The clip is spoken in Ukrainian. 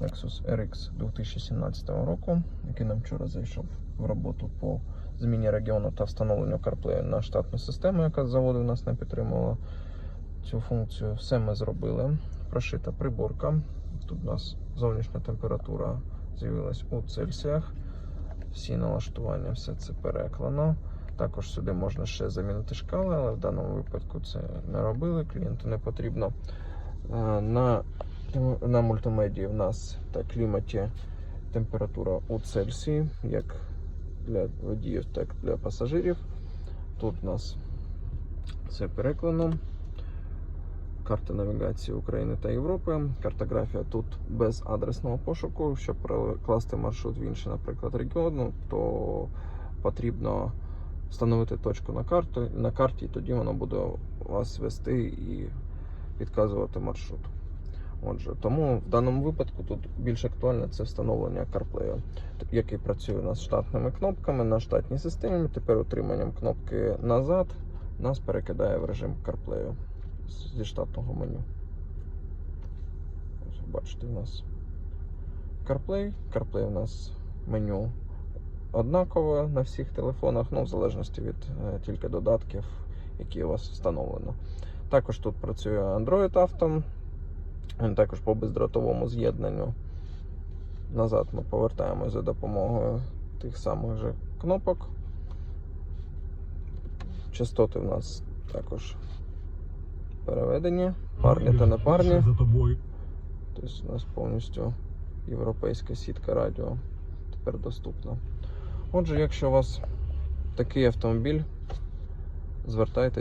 Lexus RX 2017 року, який нам вчора зайшов в роботу по зміні регіону та встановленню CarPlay на штатну систему, яка з заводу в нас не підтримувала цю функцію. Все ми зробили. Прошита приборка. Тут у нас зовнішня температура з'явилась у Цельсіях. Всі налаштування, все це переклано. Також сюди можна ще замінити шкали, але в даному випадку це не робили. Клієнту не потрібно. Е, На, на мультимедії в нас та кліматі температура у Цельсії, як для водіїв, так і для пасажирів. Тут у нас все переклано. Карта навігації України та Європи. Картографія тут без адресного пошуку. Щоб прокласти маршрут в інший, наприклад, регіон, то потрібно встановити точку на карту на карті, і тоді воно буде вас вести і підказувати маршрут. Отже, тому в даному випадку тут більш актуальне це встановлення CarPlay, який працює у нас штатними кнопками на штатній системі. Тепер утриманням кнопки назад нас перекидає в режим CarPlay зі штатного меню. Ось, бачите, у нас CarPlay. CarPlay у нас меню однакове на всіх телефонах, ну, в залежності від е, тільки додатків, які у вас встановлено. Також тут працює Android Auto, він також по бездротовому з'єднанню. Назад ми повертаємось за допомогою тих самих же кнопок. Частоти в нас також переведені, парні та непарні. Тобто у нас повністю європейська сітка радіо тепер доступна. Отже, якщо у вас такий автомобіль, звертайтесь.